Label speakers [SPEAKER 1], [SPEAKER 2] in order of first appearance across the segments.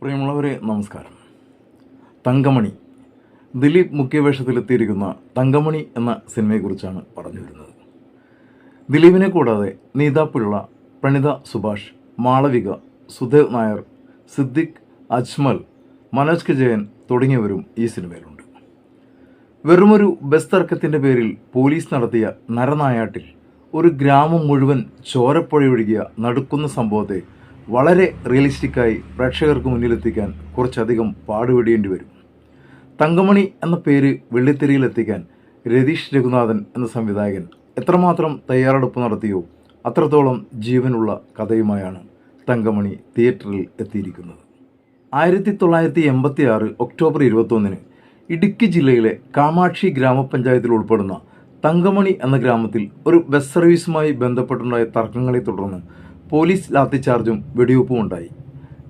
[SPEAKER 1] പ്രിയമുള്ളവരെ നമസ്കാരം. തങ്കമണി ദിലീപ് മുഖ്യവേഷത്തിലെത്തിയിരിക്കുന്ന തങ്കമണി എന്ന സിനിമയെക്കുറിച്ചാണ് പറഞ്ഞു വരുന്നത്. ദിലീപിനെ കൂടാതെ നീത പിള്ള പ്രണിത സുഭാഷ് മാളവിക സുദേവ് നായർ സിദ്ദിഖ് അജ്മൽ മനോജ് കെ ജയൻ തുടങ്ങിയവരും ഈ സിനിമയിലുണ്ട്. വെറുമൊരു ബസ് തർക്കത്തിന്റെ പേരിൽ പോലീസ് നടത്തിയ നരനായാട്ടിൽ ഒരു ഗ്രാമം മുഴുവൻ ചോരപ്പുഴയൊഴുകിയ നടുക്കുന്ന സംഭവത്തെ വളരെ റിയലിസ്റ്റിക്കായി പ്രേക്ഷകർക്ക് മുന്നിലെത്തിക്കാൻ കുറച്ചധികം പാടുപെടേണ്ടി വരും. തങ്കമണി എന്ന പേര് വെള്ളിത്തിരയിലെത്തിക്കാൻ രതീഷ് രഘുനാഥൻ എന്ന സംവിധായകൻ എത്രമാത്രം തയ്യാറെടുപ്പ് നടത്തിയോ അത്രത്തോളം ജീവനുള്ള കഥയുമായാണ് തങ്കമണി തിയേറ്ററിൽ എത്തിയിരിക്കുന്നത്. ആയിരത്തി തൊള്ളായിരത്തി എൺപത്തി ആറ് ഒക്ടോബർ ഇരുപത്തൊന്നിന് ഇടുക്കി ജില്ലയിലെ കാമാക്ഷി ഗ്രാമപഞ്ചായത്തിൽ ഉൾപ്പെടുന്ന തങ്കമണി എന്ന ഗ്രാമത്തിൽ ഒരു ബസ് സർവീസുമായി ബന്ധപ്പെട്ടുണ്ടായ തർക്കങ്ങളെ തുടർന്ന് പോലീസ് ലാത്തിച്ചാർജും വെടിവെപ്പും ഉണ്ടായി.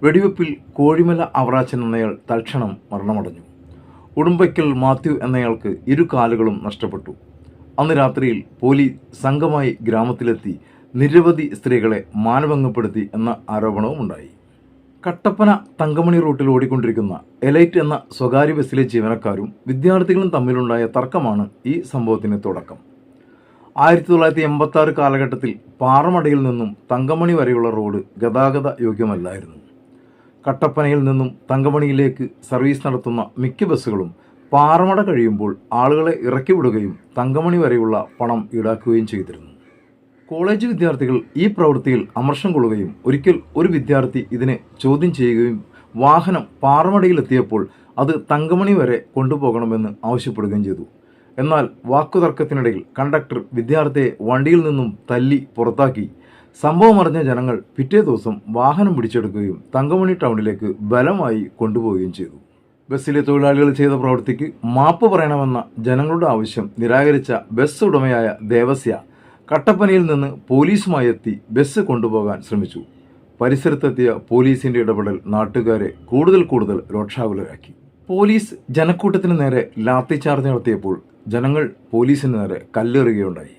[SPEAKER 1] വെടിവെപ്പിൽ കോഴിമല അവറാച്ചൻ എന്നയാൾ തൽക്ഷണം മരണമടഞ്ഞു. ഉടുമ്പയ്ക്കൽ മാത്യു എന്നയാൾക്ക് ഇരു കാലുകളും നഷ്ടപ്പെട്ടു. അന്ന് രാത്രിയിൽ പോലീസ് സംഘമായി ഗ്രാമത്തിലെത്തി നിരവധി സ്ത്രീകളെ മാനഭംഗപ്പെടുത്തി എന്ന ആരോപണവും ഉണ്ടായി. കട്ടപ്പന തങ്കമണി റൂട്ടിൽ ഓടിക്കൊണ്ടിരിക്കുന്ന എലൈറ്റ് എന്ന സ്വകാര്യ ബസ്സിലെ ജീവനക്കാരും വിദ്യാർത്ഥികളും തമ്മിലുണ്ടായ തർക്കമാണ് ഈ സംഭവത്തിന് തുടക്കം. ആയിരത്തി തൊള്ളായിരത്തി എൺപത്തി ആറ് കാലഘട്ടത്തിൽ പാറമടയിൽ നിന്നും തങ്കമണി വരെയുള്ള റോഡ് ഗതാഗത യോഗ്യമല്ലായിരുന്നു. കട്ടപ്പനയിൽ നിന്നും തങ്കമണിയിലേക്ക് സർവീസ് നടത്തുന്ന മിക്ക ബസ്സുകളും പാറമട കഴിയുമ്പോൾ ആളുകളെ ഇറക്കി വിടുകയും തങ്കമണി വരെയുള്ള പണം ഈടാക്കുകയും ചെയ്തിരുന്നു. കോളേജ് വിദ്യാർത്ഥികൾ ഈ പ്രവൃത്തിയിൽ അമർഷം കൊള്ളുകയും ഒരിക്കൽ ഒരു വിദ്യാർത്ഥി ഇതിനെ ചോദ്യം ചെയ്യുകയും വാഹനം പാറമടയിലെത്തിയപ്പോൾ അത് തങ്കമണി വരെ കൊണ്ടുപോകണമെന്ന് ആവശ്യപ്പെടുകയും ചെയ്തു. എന്നാൽ വാക്കുതർക്കത്തിനിടയിൽ കണ്ടക്ടർ വിദ്യാർത്ഥിയെ വണ്ടിയിൽ നിന്നും തല്ലി പുറത്താക്കി. സംഭവം അറിഞ്ഞ ജനങ്ങൾ പിറ്റേ ദിവസം വാഹനം പിടിച്ചെടുക്കുകയും തങ്കമണി ടൗണിലേക്ക് ബലമായി കൊണ്ടുപോവുകയും ചെയ്തു. ബസ്സിലെ തൊഴിലാളികൾ ചെയ്ത പ്രവൃത്തിക്ക് മാപ്പ് പറയണമെന്ന ജനങ്ങളുടെ ആവശ്യം നിരാകരിച്ച ബസ് ഉടമയായ ദേവസ്യ കട്ടപ്പനയിൽ നിന്ന് പോലീസുമായി എത്തി ബസ് കൊണ്ടുപോകാൻ ശ്രമിച്ചു. പരിസരത്തെത്തിയ പോലീസിന്റെ ഇടപെടൽ നാട്ടുകാരെ കൂടുതൽ കൂടുതൽ രോക്ഷാകുലരാക്കി പോലീസ് ജനക്കൂട്ടത്തിന് നേരെ ലാത്തിച്ചാർജ് നടത്തിയപ്പോൾ ജനങ്ങൾ പോലീസിന് നേരെ കല്ലെറിയുകയുണ്ടായി.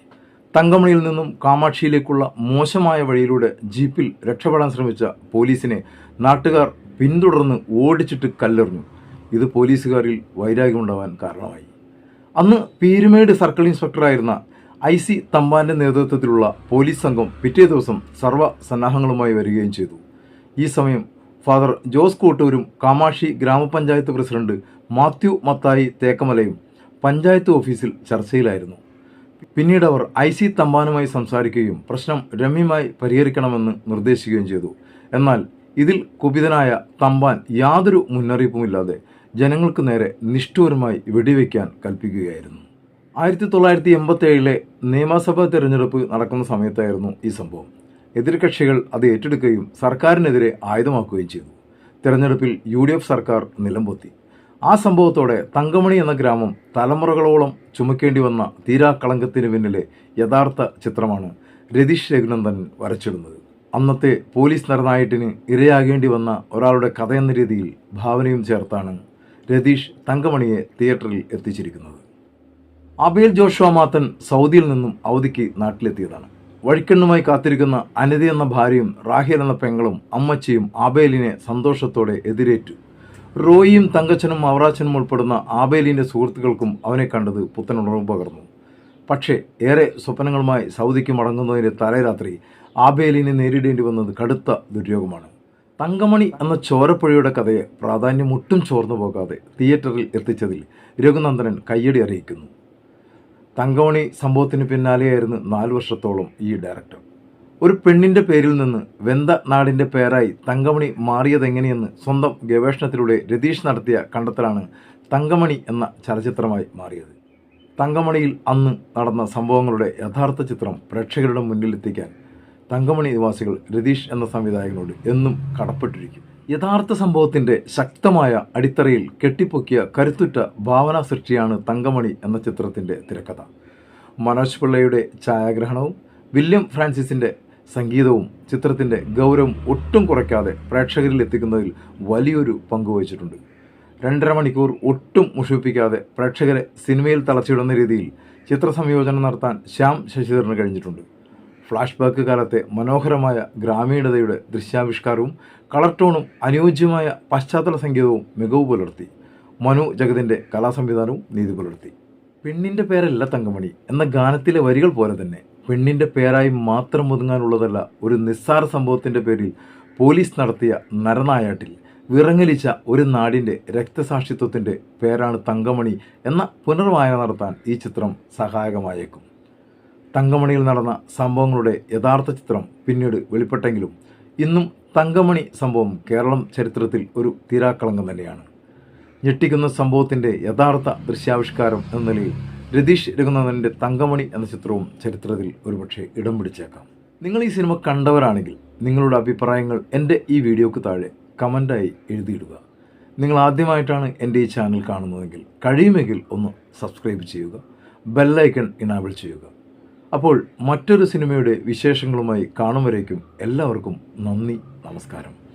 [SPEAKER 1] തങ്കമണിയിൽ നിന്നും കാമാക്ഷിയിലേക്കുള്ള മോശമായ വഴിയിലൂടെ ജീപ്പിൽ രക്ഷപ്പെടാൻ ശ്രമിച്ച പോലീസിനെ നാട്ടുകാർ പിന്തുടർന്ന് ഓടിച്ചിട്ട് കല്ലെറിഞ്ഞു. ഇത് പോലീസുകാരിൽ വൈരാഗ്യമുണ്ടാവാൻ കാരണമായി. അന്ന് പീരുമേട് സർക്കിൾ ഇൻസ്പെക്ടറായിരുന്ന ഐ സി തമ്പാന്റെ നേതൃത്വത്തിലുള്ള പോലീസ് സംഘം പിറ്റേ ദിവസം സർവ സന്നാഹങ്ങളുമായി വരികയും ചെയ്തു. ഈ സമയം ഫാദർ ജോസ് കൂട്ടൂരും കാമാക്ഷി ഗ്രാമപഞ്ചായത്ത് പ്രസിഡന്റ് മാത്യു മത്തായി തേക്കമലയും പഞ്ചായത്ത് ഓഫീസിൽ ചർച്ചയിലായിരുന്നു. പിന്നീട് അവർ ഐ സി തമ്പാനുമായി സംസാരിക്കുകയും പ്രശ്നം രമ്യമായി പരിഹരിക്കണമെന്ന് നിർദ്ദേശിക്കുകയും ചെയ്തു. എന്നാൽ ഇതിൽ കുപിതനായ തമ്പാൻ യാതൊരു മുന്നറിയിപ്പുമില്ലാതെ ജനങ്ങൾക്ക് നേരെ നിഷ്ഠൂരമായി വെടിവെക്കാൻ കൽപ്പിക്കുകയായിരുന്നു. ആയിരത്തി തൊള്ളായിരത്തി എൺപത്തി ഏഴിലെ നിയമസഭാ തെരഞ്ഞെടുപ്പ് നടക്കുന്ന സമയത്തായിരുന്നു ഈ സംഭവം. എതിർകക്ഷികൾ അത് ഏറ്റെടുക്കുകയും സർക്കാരിനെതിരെ ആയുധമാക്കുകയും ചെയ്തു. തെരഞ്ഞെടുപ്പിൽ യു സർക്കാർ നിലംപൊത്തി. ആ സംഭവത്തോടെ തങ്കമണി എന്ന ഗ്രാമം തലമുറകളോളം ചുമക്കേണ്ടി വന്ന തീരാക്കളങ്കത്തിന് പിന്നിലെ യഥാർത്ഥ ചിത്രമാണ് രതീഷ് രഘുനന്ദൻ വരച്ചിടുന്നത്. അന്നത്തെ പോലീസ് നരനായിട്ടിന് ഇരയാകേണ്ടി വന്ന ഒരാളുടെ കഥയെന്ന രീതിയിൽ ഭാവനയും ചേർത്താണ് രതീഷ് തങ്കമണിയെ തിയേറ്ററിൽ എത്തിച്ചിരിക്കുന്നത്. അബേൽ ജോഷുവ മാത്തൻ സൗദിയിൽ നിന്നും അവധിക്ക് നാട്ടിലെത്തിയതാണ്. വഴിക്കണ്ണുമായി കാത്തിരിക്കുന്ന അനിത എന്ന ഭാര്യയും റാഹിൽ എന്ന പെങ്ങളും അമ്മച്ചിയും ആബേലിനെ സന്തോഷത്തോടെ എതിരേറ്റു. റോയിയും തങ്കച്ചനും അവറാച്ചനും ഉൾപ്പെടുന്ന ആബേലിന്റെ സുഹൃത്തുക്കൾക്കും അവനെ കണ്ടത് പുത്തനുണർവ് പകർന്നു. പക്ഷേ ഏറെ സ്വപ്നങ്ങളുമായി സൗദിക്ക് മടങ്ങുന്നതിന്റെ തലേരാത്രി ആബേലിനെ നേരിടേണ്ടി വന്നത് കടുത്ത ദുര്യോഗമാണ്. തങ്കമണി എന്ന ചോരപ്പുഴയുടെ കഥയെ പ്രാധാന്യം ഒട്ടും ചോർന്നു പോകാതെ തിയേറ്ററിൽ എത്തിച്ചതിൽ രഘുനന്ദനൻ കയ്യടി അറിയിക്കുന്നു. തങ്കമണി സംഭവത്തിന് പിന്നാലെയായിരുന്നു നാല് വർഷത്തോളം ഈ ഡയറക്ടർ. ഒരു പെണ്ണിന്റെ പേരിൽ നിന്ന് വെന്ത നാടിന്റെ പേരായി തങ്കമണി മാറിയതെങ്ങനെയെന്ന് സ്വന്തം ഗവേഷണത്തിലൂടെ രതീഷ് നടത്തിയ കണ്ടെത്തലാണ് തങ്കമണി എന്ന ചലച്ചിത്രമായി മാറിയത്. തങ്കമണിയിൽ അന്ന് നടന്ന സംഭവങ്ങളുടെ യഥാർത്ഥ ചിത്രം പ്രേക്ഷകരുടെ മുന്നിലെത്തിക്കാൻ തങ്കമണി നിവാസികൾ രതീഷ് എന്ന സംവിധായകനോട് എന്നും കടപ്പെട്ടിരിക്കും. യഥാർത്ഥ സംഭവത്തിന്റെ ശക്തമായ അടിത്തറയിൽ കെട്ടിപ്പൊക്കിയ കരുത്തുറ്റ ഭാവനാ സൃഷ്ടിയാണ് തങ്കമണി എന്ന ചിത്രത്തിന്റെ തിരക്കഥ. മനോജ് പിള്ളയുടെ ഛായാഗ്രഹണവും വില്യം ഫ്രാൻസിസിന്റെ സംഗീതവും ചിത്രത്തിന്റെ ഗൗരവം ഒട്ടും കുറയ്ക്കാതെ പ്രേക്ഷകരിൽ എത്തിക്കുന്നതിൽ വലിയൊരു പങ്ക് വഹിച്ചിട്ടുണ്ട്. രണ്ടര മണിക്കൂർ ഒട്ടും മുഷിപ്പിക്കാതെ പ്രേക്ഷകരെ സിനിമയിൽ തളച്ചിടുന്ന രീതിയിൽ ചിത്ര സംയോജനം നടത്താൻ ശ്യാം ശശിധരന് കഴിഞ്ഞിട്ടുണ്ട്. ഫ്ലാഷ് ബാക്ക് കാലത്തെ മനോഹരമായ ഗ്രാമീണതയുടെ ദൃശ്യാവിഷ്കാരവും കളർ ടോണും അനുയോജ്യമായ പശ്ചാത്തല സംഗീതവും മികവ് പുലർത്തി. മനു ജഗതിന്റെ കലാസംവിധാനവും നീതി പുലർത്തി. പെണ്ണിന്റെ പേരല്ല തങ്കമണി എന്ന ഗാനത്തിലെ വരികൾ പോലെ തന്നെ പെണ്ണിന്റെ പേരായി മാത്രം ഒതുങ്ങാനുള്ളതല്ല ഒരു നിസ്സാര സംഭവത്തിന്റെ പേരിൽ പോലീസ് നടത്തിയ നരനായാട്ടിൽ വിറങ്ങലിച്ച ഒരു നാടിന്റെ രക്തസാക്ഷിത്വത്തിന്റെ പേരാണ് തങ്കമണി എന്ന പുനർവായന നടത്താൻ ഈ ചിത്രം സഹായകമായേക്കും. തങ്കമണിയിൽ നടന്ന സംഭവങ്ങളുടെ യഥാർത്ഥ ചിത്രം പിന്നീട് വെളിപ്പെട്ടെങ്കിലും ഇന്നും തങ്കമണി സംഭവം കേരളം ചരിത്രത്തിൽ ഒരു തീരാക്കളങ്കം തന്നെയാണ്. ഞെട്ടിക്കുന്ന സംഭവത്തിന്റെ യഥാർത്ഥ ദൃശ്യാവിഷ്കാരം എന്ന നിലയിൽ രതീഷ് രഘുനാഥന്റെ തങ്കമണി എന്ന ചിത്രവും ചരിത്രത്തിൽ ഒരുപക്ഷെ ഇടം പിടിച്ചേക്കാം. നിങ്ങൾ ഈ സിനിമ കണ്ടവരാണെങ്കിൽ നിങ്ങളുടെ അഭിപ്രായങ്ങൾ എന്റെ ഈ വീഡിയോക്ക് താഴെ കമന്റായി എഴുതിയിടുക. നിങ്ങൾ ആദ്യമായിട്ടാണ് എന്റെ ഈ ചാനൽ കാണുന്നതെങ്കിൽ കഴിയുമെങ്കിൽ ഒന്ന് സബ്സ്ക്രൈബ് ചെയ്യുക ബെല്ലൈക്കൺ ഇനാബിൾ ചെയ്യുക. അപ്പോൾ മറ്റൊരു സിനിമയുടെ വിശേഷങ്ങളുമായി കാണും വരേക്കും എല്ലാവർക്കും നന്ദി നമസ്കാരം.